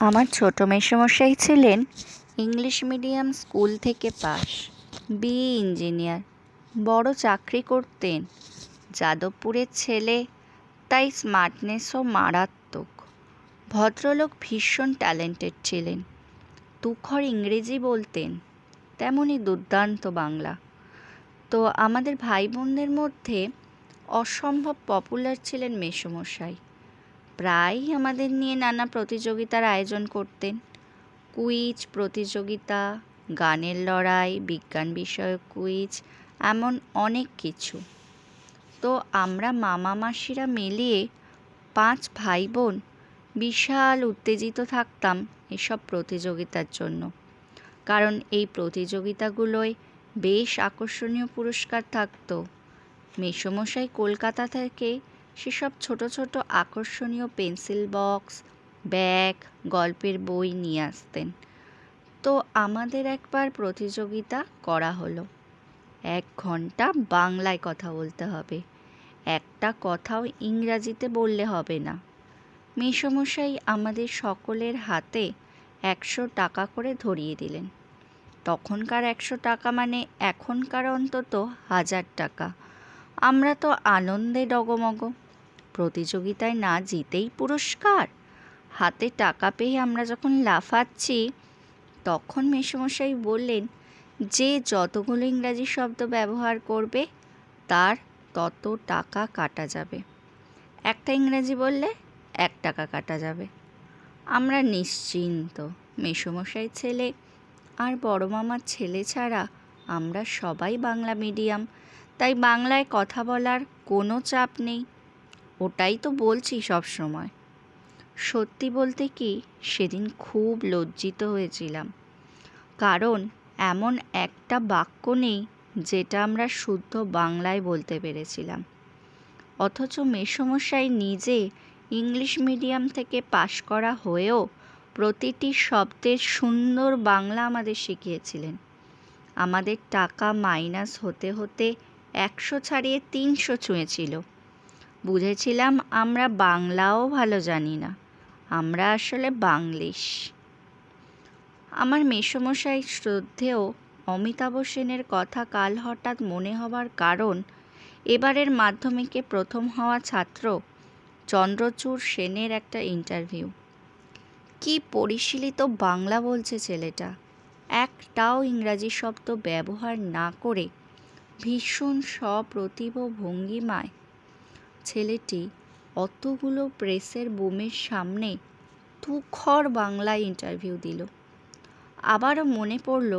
আমার ছোটো মেসোমশাই ছিলেন ইংলিশ মিডিয়াম স্কুল থেকে পাশ বিএ ইঞ্জিনিয়ার। বড় চাকরি করতেন। যাদবপুরের ছেলে, তাই স্মার্টনেসও মারাত্মক। ভদ্রলোক ভীষণ ট্যালেন্টেড ছিলেন। তুখর ইংরেজি বলতেন তেমনই দুর্দান্ত বাংলা। তো আমাদের ভাই বোনদের মধ্যে অসম্ভব পপুলার ছিলেন মেসোমশাই। প্রায়ই আমাদের নিয়ে নানা প্রতিযোগিতার আয়োজন করতেন। কুইজ, প্রতিযোগিতা, গানের লড়াই, বিজ্ঞান বিষয়ক কুইজ, এমন অনেক কিছু। তো আমরা মামা মাসিরা মিলিয়ে পাঁচ ভাই বোন বিশাল উত্তেজিত থাকতাম এসব প্রতিযোগিতার জন্য। কারণ এই প্রতিযোগিতাগুলোয় বেশ আকর্ষণীয় পুরস্কার থাকতো। মেসোমশাই কলকাতা থেকে সেসব ছোট ছোট আকর্ষণীয় পেন্সিল বক্স, ব্যাগ, গল্পের বই নিয়ে আসতেন। তো আমাদের একবার প্রতিযোগিতা করা হলো। এক ঘণ্টা বাংলায় কথা বলতে হবে। একটা কথাও ইংরাজিতে বললে হবে না। মেসোমশাই আমাদের সকলের হাতে একশো টাকা করে ধরিয়ে দিলেন। তখনকার একশো টাকা মানে এখনকার অন্তত হাজার টাকা। আমরা তো আনন্দে ডগমগ। প্রতিযোগিতায় না জিতেই পুরস্কার। হাতে টাকা পেয়ে আমরা যখন লাফাচ্ছি, তখন মেসোমশাই বললেন, যে যতগুলো ইংরাজি শব্দ ব্যবহার করবে, তার তত টাকা কাটা যাবে। একটা ইংরাজি বললে এক টাকা কাটা যাবে। আমরা নিশ্চিন্ত, মেসোমশাই ছেলে। আর বড় মামার ছেলে ছাড়া আমরা সবাই বাংলা মিডিয়াম। তাই বাংলায় কথা বলার কোনো চাপ নেই। ওটাই তো বলছি সব সময়। সত্যি বলতে কি, সেদিন খুব লজ্জিত হয়েছিলাম। কারণ এমন একটা বাক্য নেই যেটা আমরা শুদ্ধ বাংলায় বলতে পেরেছিলাম। অথচ মেসমশাই নিজে ইংলিশ মিডিয়াম থেকে পাশ করা হয়েও প্রতিটি শব্দের সুন্দর বাংলা আমাদের শিখিয়েছিলেন। আমাদের টাকা মাইনাস হতে হতে একশো ছাড়িয়ে তিনশো ছুঁয়েছিল। বুঝেছিলাম আমরা বাংলাও ভালো জানি না। আমরা আসলে বাংলিশ। আমার মেসমশাই শ্রদ্ধেয় অমিতাভ সেনের কথা কাল হঠাৎ মনে হবার কারণ এবারের মাধ্যমিকে প্রথম হওয়া ছাত্র চন্দ্রচূড় সেনের একটা ইন্টারভিউ। কি পরিশীলিত বাংলা বলছে ছেলেটা। একটাও ইংরাজি শব্দ ব্যবহার না করে ভীষণ সপ্রতিভ ভঙ্গিমায় ছেলেটি অতগুলো প্রেসের বোমের সামনে তুখর বাংলায় ইন্টারভিউ দিল। আবারও মনে পড়ল,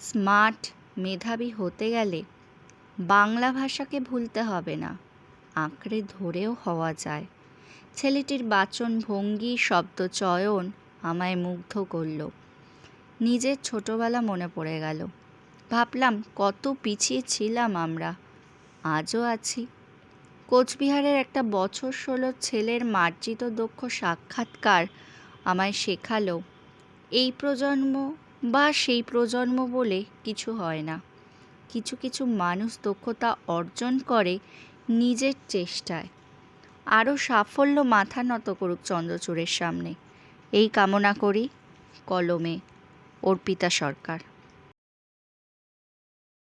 স্মার্ট মেধাবী হতে গেলে বাংলা ভাষাকে ভুলতে হবে না, আঁকড়ে ধরেও হওয়া যায়। ছেলেটির বাচন ভঙ্গি, শব্দ চয়ন আমায় মুগ্ধ করল। নিজের ছোটবেলা মনে পড়ে গেল। ভাবলাম, কত পিছিয়ে ছিলাম আমরা, আজও আছি। কোচবিহারের একটা বছর ষোলো ছেলের মার্জিত দক্ষ সাক্ষাৎকার আমায় শেখালো, এই প্রজন্ম বা সেই প্রজন্ম বলে কিছু হয় না। কিছু কিছু মানুষ দক্ষতা অর্জন করে নিজের চেষ্টায়। আরও সাফল্য মাথা নত করুক চন্দ্রচূড়ের সামনে। এই কামনা করি কলমে, অর্পিতা সরকার।